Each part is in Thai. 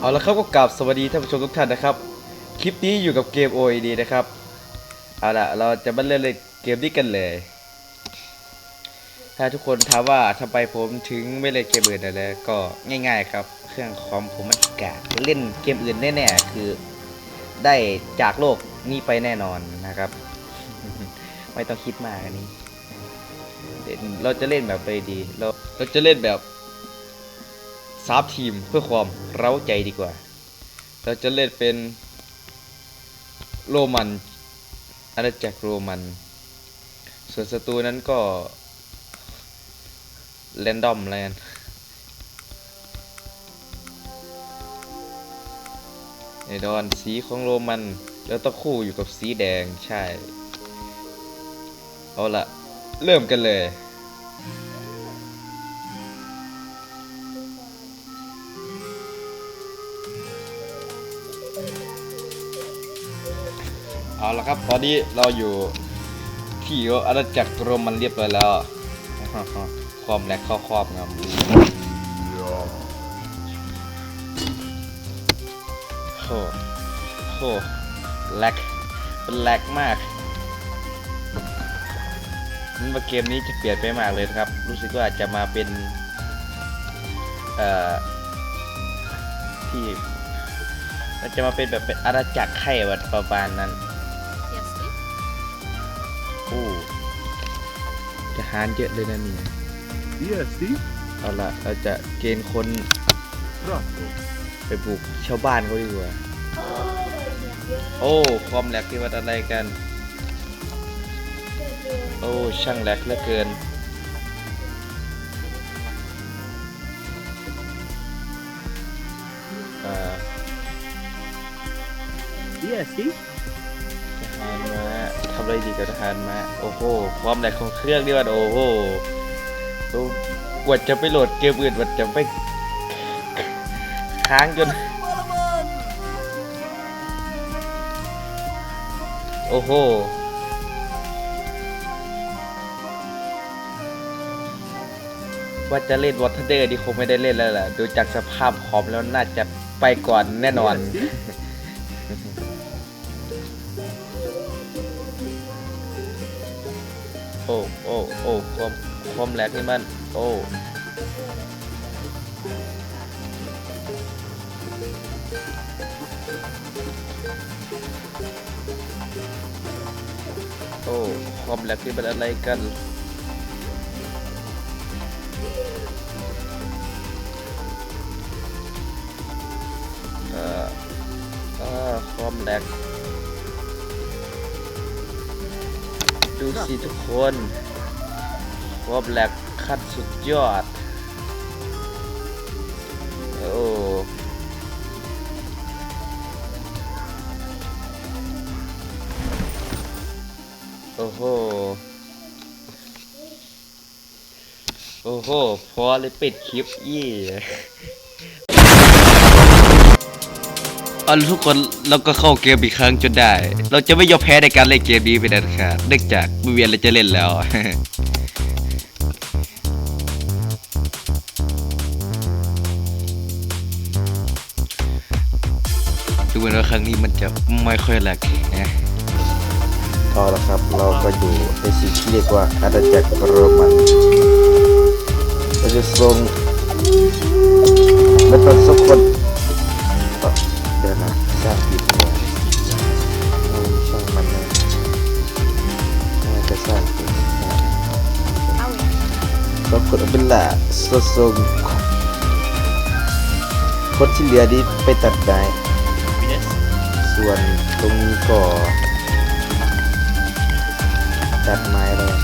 เอาละครับก็กราบสวัสดีท่านผู้ชมทุกท่านนะครับ คลิปนี้อยู่กับเกม OED นะครับ เอาละเราจะมาเล่นเกมนี้กันเลย ถ้าทุกคนถามว่าทำไมผมถึงไม่เล่นเกมอื่นเลยก็ง่ายๆครับ เครื่องคอมผมมันกากเล่นเกมอื่นแน่ๆคือได้จากโลกนี้ไปแน่นอนนะครับ ไม่ต้องคิดมากอันนี้เล่นเราจะเล่นแบบไปดี เราเราจะเล่นแบบ สามทีมเพื่อความเร้าใจดีกว่า เราจะเล่นเป็นโรมันอาณาจักรโรมัน ส่วนศัตรูนั้นก็แรนดอมอะไรกันในดอนสีของโรมันแล้วต้องคู่อยู่กับสีแดงใช่ เอาละเริ่มกันเลย เอาละครับ ตอนนี้เราอยู่ที่อาณาจักรโรมันเรียบร้อยแล้วความแรงเข้าครอบงำโหโหแลกเป็นแลกมากนี่ว่าเกมนี้จะเปลี่ยนไปมากเลยครับ รู้สึกว่าจะมาเป็นเอ่อที่มันจะมาเป็นแบบเป็นอาณาจักรไข่แบบประมาณนั้น ทหารเยอะเลยนะนี่ Yes, Steve. เอาละเราจะเกณฑ์คนไปบุกชาวบ้านเขาดีกว่า โอ้ความแลกที่วัดอะไรกัน โอ้ช่างแลกเหลือเกินอ่า Yes, see? ทารมาทำอะไรดีกับทหารมาโอ้โห ความแหลกของเครื่องนี่ว่าโอ้โหกว่าจะไปโหลดเกมอื่นมันจะไปค้างจน โอ้โหว่าจะเล่นวอเตอร์เดอร์ดีคงไม่ได้เล่นแล้วแหละดูจากสภาพคอมแล้วน่าจะไปก่อนแน่นอน โอ้โอ้โอ้ความความแหลกนี่มันโอ้โอ้ความแหลกนี่มันอะไรกันเอ่อเอ่อความแหลก ดูสิทุกคนว่าแลกขั้นสุดยอด โอ้โอ้โห โอ้โห พอเลยปิดคลิปยี่ เอาละทุกคนเราก็เข้าเกมอีกครั้งจนได้ เราจะไม่ยอมแพ้ในการเล่นเกมนี้ไปนอันขาดเนื่องจากไม่มีอะไรจะเล่นแล้ว ดูเหมือนว่าครั้งนี้มันจะไม่ค่อยแหลกนะ เอาละครับ เราก็อยู่ในสิ่งที่เรียกว่าอาณาจักรโรมันเราจะส่งไม่ต้องสักคน เดี๋ยวนะสร้างผิดเนี่ยเอาช่างมันนะน่าจะสร้างผิดนะ How is ก็กดเป็นละโซโซคนที่เหลือนี้ไปตัดไม้ส่วนตรงนี้ก็ตัดไม้เลย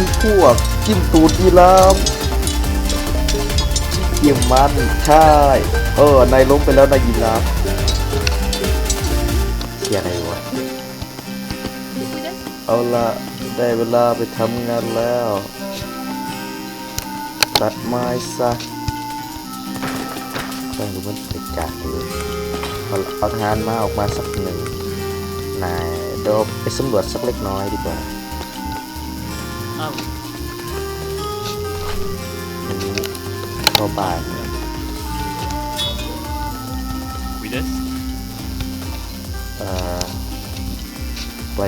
มันพวกจิ้มตูดยีรามจิ้มมันใช่ เออนายล้มไปแล้วนายยีราฟเสียอะไรวะ เอาละได้เวลาไปทำงานแล้ว ตัดไม้ซะต้องดูมันติดกากเลยอาเอาทานมาออกมาสักหนึ่งนายเดี๋ยวไปสำรวจสักเล็กน้อยดีกว่า Ah oui. วันนี้เข้าบ่าย With us? เอ่อไป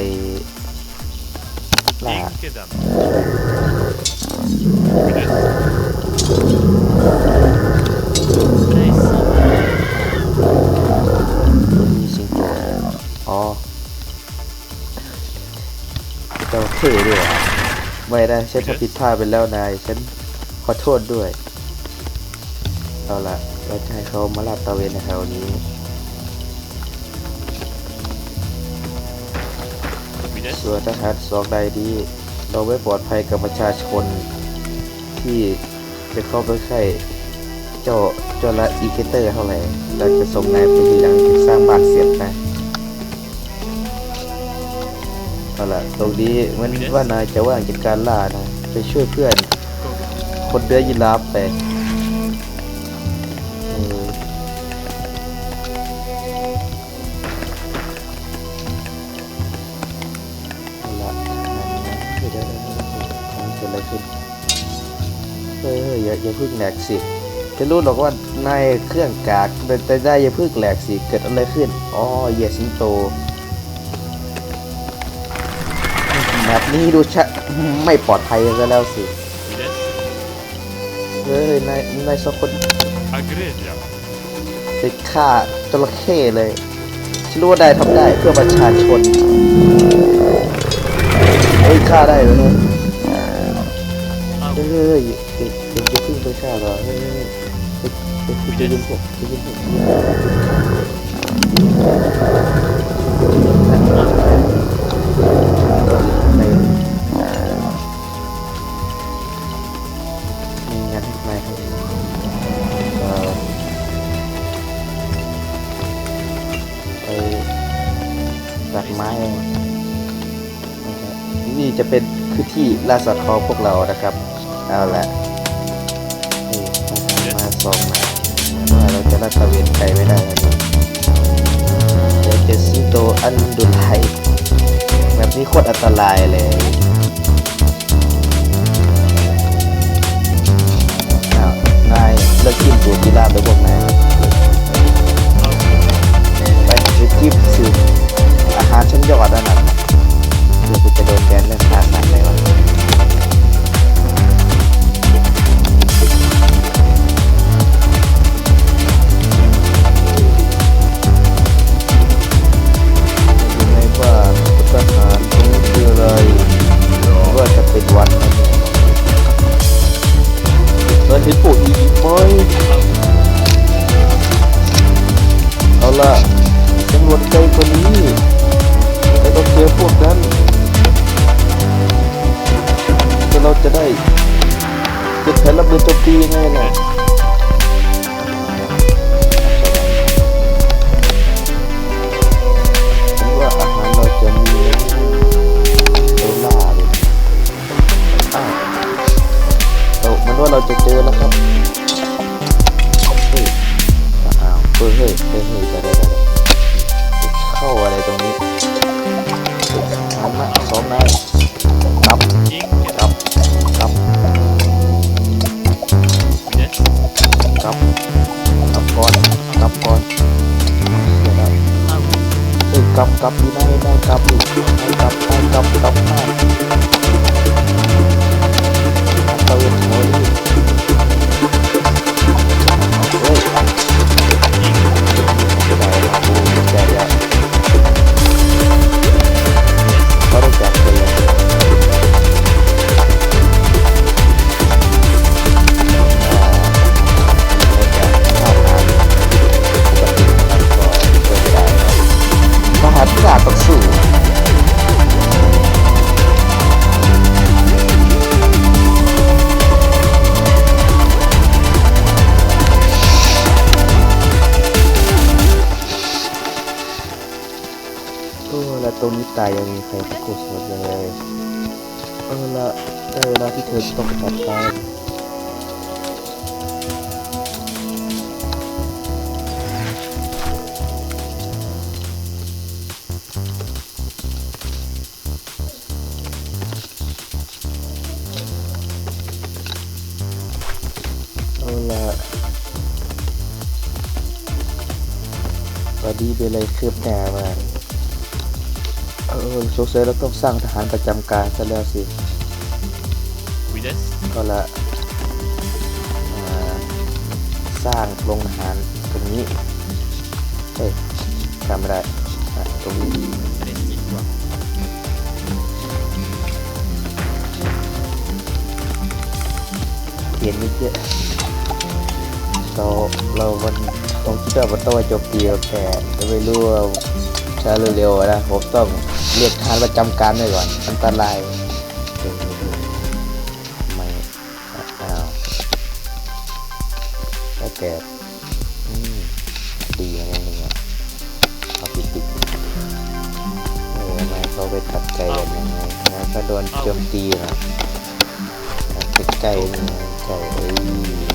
ล่า Kedam. With us? Nice. มีสิงโตอ๋อเจ้าเท่ด้วยเหรอ ไม่ได้ฉันทำผิดพลาดไปแล้วนาย ฉันขอโทษด้วย เอาละเราจะให้เขามาลาดตระเวนในแถวนี้ With us? ส่วนทหารสองนายนี้เราไม่ปลอดภัยกับประชาชนที่จะเข้าไปใกล้เจ้าเจ้าละอีเกเตอร์เท่าไหร่เราจะส่งนายไปทีหลังที่สร้างบ้านเสร็จนะ เอาละตรงนี้มันว่านายจะว่างจากการล่านะไปช่วยเพื่อน คนเดือยีราฟไปเออเอาละเดี๋ยวเดี๋ยวเดี๋ยวเดี๋ยวของเกิดอะไรขึ้นเฮ้ยเฮ้ยอย่าอย่าพึ่งแหลกสิจะรู้หรอกว่านายเครื่องกากแต่ได้อย่าพึ่งแหลกสิเกิดอะไรขึ้นอ๋อเหยียสิงโต แบบนี้ดูชะไม่ปลอดภัยซะแล้วสิ With us? เฮ้ยนายนายสองคน Agrelia. ไปฆ่าจระเข้เลยฉันรู้ว่าได้ทำได้เพื่อประชาชนเฮ้ยฆ่าได้เลยนะ Ah เฮ้ oui. ยเฮ้ยเฮ้ยเดี๋ยวจะพึ่งไปฆ่าเหรอเฮ้ยเฮ้ยเฮ้ยเฮ้ยเฮ้ยจะยิงผมจะยิงผม ไม้นะครับนี่จะเป็นคือที่ล่าสัตว์ของพวกเรานะครับ เอาละนี่ทหารมาสองนาว่าเราจะลาดตระเวนไกลไม่ได้แล้วนะเดี๋ยวเจอสิงโตอันดุไลแบบนี้โคตรอันตรายเลยอ้าวนายเลิกกินตัวกีฬาไปพวกนาย Ah oui. ไปจิ้มสิอาชั้นยอดอันน่ะเดี๋ยวกูจะโดนแกนเรื่องทางนั้ และตรงนี้ตายยังมีใครสักคนสดเลยเออละได้เวลาที่เธอจะต้องจัดการเอาละวันนี้เป็นอะไรคืบหน้ามาเออสงสัยเราต้องสร้างทหารประจำการซะแล้วสิ Oui です。ก็ละมาสร้างโรงอาหารตรงนี้เฮ้ยจำไม่ได้อะตรงนี้ Allez, c'est quoi เขียนนิดเดียวเราเรามันผมคิดว่ามันต้องมาจบเดียวแต่จะไม่รู้ว่า ช้าเร็วๆนะผมต้องเรียกทารประจำการไว้ก่อน อันตรายเออไม่อ้าวแล้วแกอืมดีนะไรเนี่ยเอาปิดปิดเออไม่เขาไปตัดไก่กันยังไงนะก็โดนโจมตีนะไก่นี่ไก่เอ้ย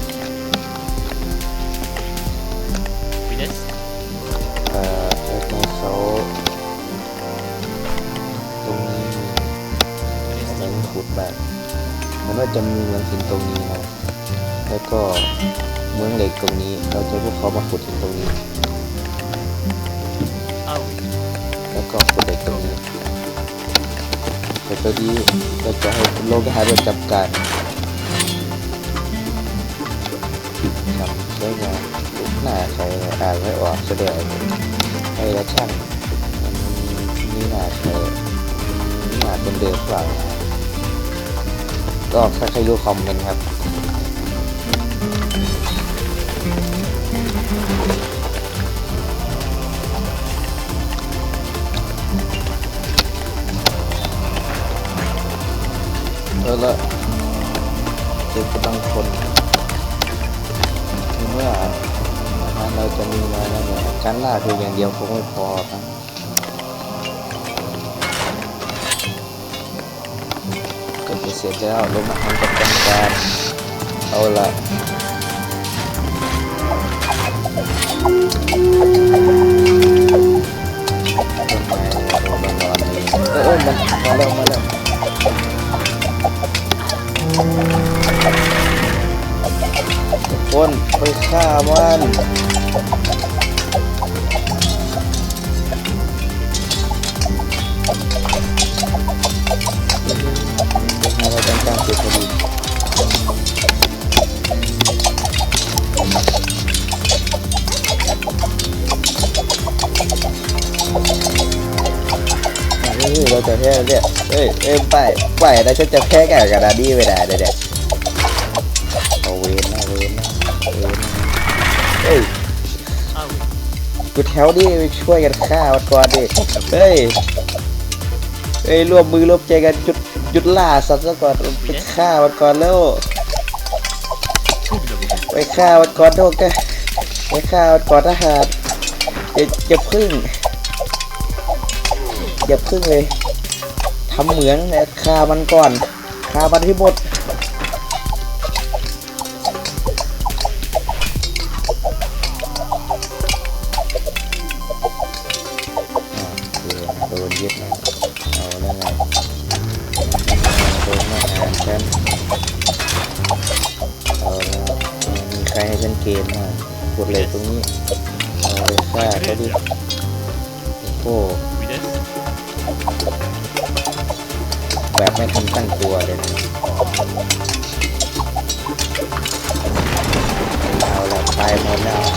ให้ขุดบ้างมันว่าจะมีเมืองหินตรงนี้นะแล้วก็เมืองเหล็กตรงนี้ เราจะให้พวกเขามาขุดหินตรงนี้ Ah oui. แล้วก็ขุดเหล็กตรงนี้แต่ตัวนี้เราจะให้โลกหาประจำการทำได้ไงหน้าใครอ่านไม่ออกแสดงไอ้ละช่างมันนี่หน้าใครหน้าคนเดิมเปล่า ก็ถ้าใครรู้คอมเมนต์ครับเออละเจ็บกำลังคนเมื่อเราจะมีมาแล้วเนี่ยการล่าเพียงอย่างเดียวคงไม่พอนะก็ เสร็จแล้วลงอาหารประจำการเอาละเออมันมาแล้วมาแล้วคนไปฆ่ามัน ต้องการเก็บคดีเฮ้ยเราจะแพ้เนี่ยเฮ้ยเอ้ยไปไปแล้วฉันจะแพ้กับกระดาษนี้ไม่ได้เลยเนี่ยเอาเวนนะเวนนะเวนเฮ้ยกูแถวนี้ไปช่วยกันฆ่ามันก่อนดิ เฮ้ย เฮ้ยรวมมือรวมใจกันจุด จุดล่าสัตว์ซะก่อนไปฆ่ามันก่อนแล้ว Trouble de vous. ไปฆ่ามันก่อนโทษกันไปฆ่ามันก่อนทหารอย่าอย่าพึ่งอย่าพึ่งเลยทำเหมืองเนี่ยฆ่ามันก่อนฆ่ามันที่หมดโด นเกมากดเลยตรงนี้เอาไปฆ่าเขาดิโอ้แบบไม่ทันตั้งตัวเลยนะเอาละตายหมดแล้ว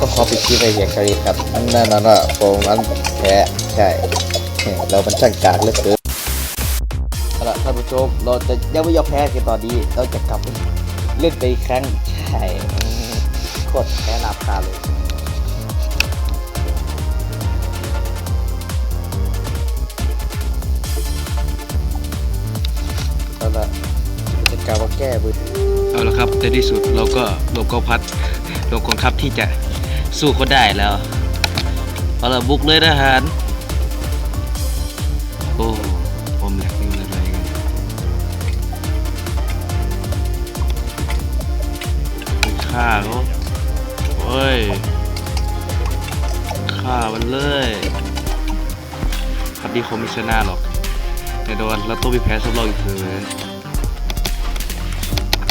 ก็ขอปิดคลิปไปเพียงแค่นี้ครับแน่นอนว่าผมนั้นแพ้ใช่ เรามันช่างกากเหลือเกินเอาล่ะท่านผู้ชมเราจะยังไม่ยอมแพ้กันตอนนี้ เราจะกลับเล่นไปอีกครั้งใช่โคตรแพ้นาบคาเลยเอาละจะกล่าวว่าแก้มือเอาละครับในที่สุดเราก็ลงกองพัดลงกองทัพที่จะ สู้เขาได้แล้วเอาละบุกเลยทหารโอ้ผมแหลกนี่มันอะไรกันไปฆ่าเขาโอ้ยฆ่ามันเลยครับดีคงไม่ชนะหรอกแน่นอนเราต้องมีแพ้สำรองอีกเลย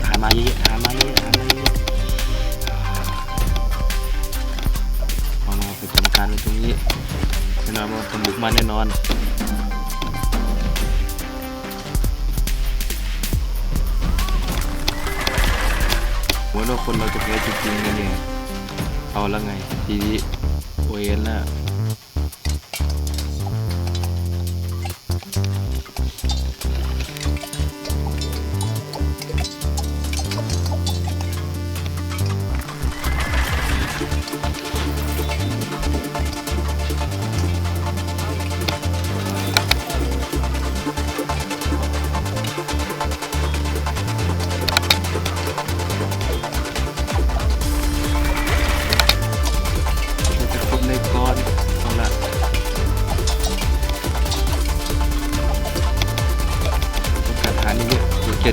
หามาเยอะหามาเยอะหามายอะๆเอา นี้แน่นอนว่าผมบุกมาแน่นอนหัวหน้คนเราจะแพ้จริงๆนะเนี่ยเอาละไงทีนี้โอเอ็นแล้ว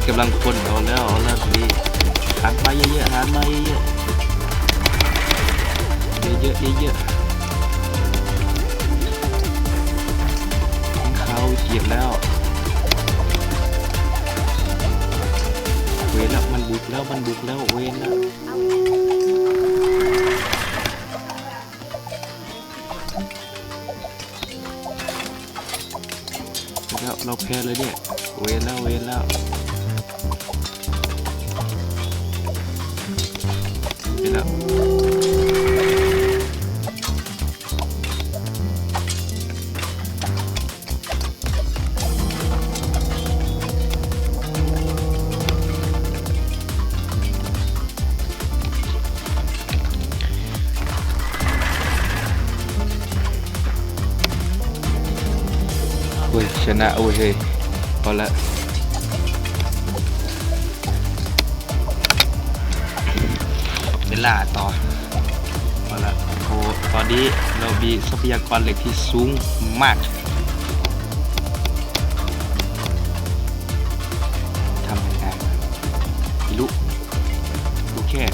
กำลังคนเอาแล้วเอาแล้วดีหารมาเยอะๆหารมาเยอะๆเยอะๆเยอะๆทิ้งเขาเกียดแล้วเวนแล้วมันบุกแล้วมันบุกแล้วเวนแล้วแล้วเราแพ้เลยเนี่ยเวนแล้วเวนแล้ว นะเว้ยเฮ้ยพอละเวลาต่อพอละโอ้ตอนนี้เรามีทรัพยากรเหล็กที่สูงมากทำยังไงไม่รู้ดูแค่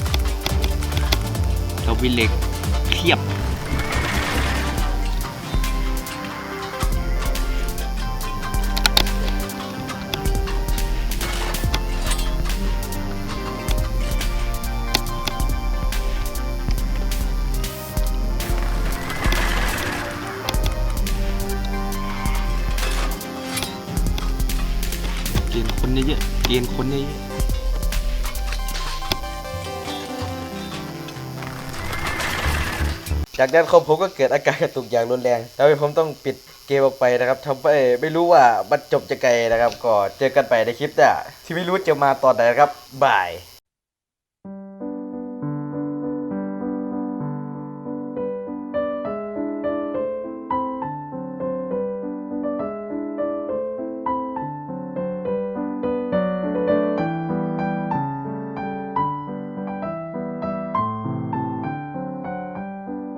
เรามีเหล็กเทียบ เกณฑ์คนเยอะๆเกณฑ์คนเยอะจากนั้นคอมผมก็เกิดอาการกระตุกอย่างรุนแรงทำให้ผมต้องปิดเกมออกไปนะครับทำไปไม่รู้ว่ามันจบจะไกลนะครับ ก็เจอกันไปในคลิปหน้าที่ไม่รู้จะมาตอนไหนนะครับบาย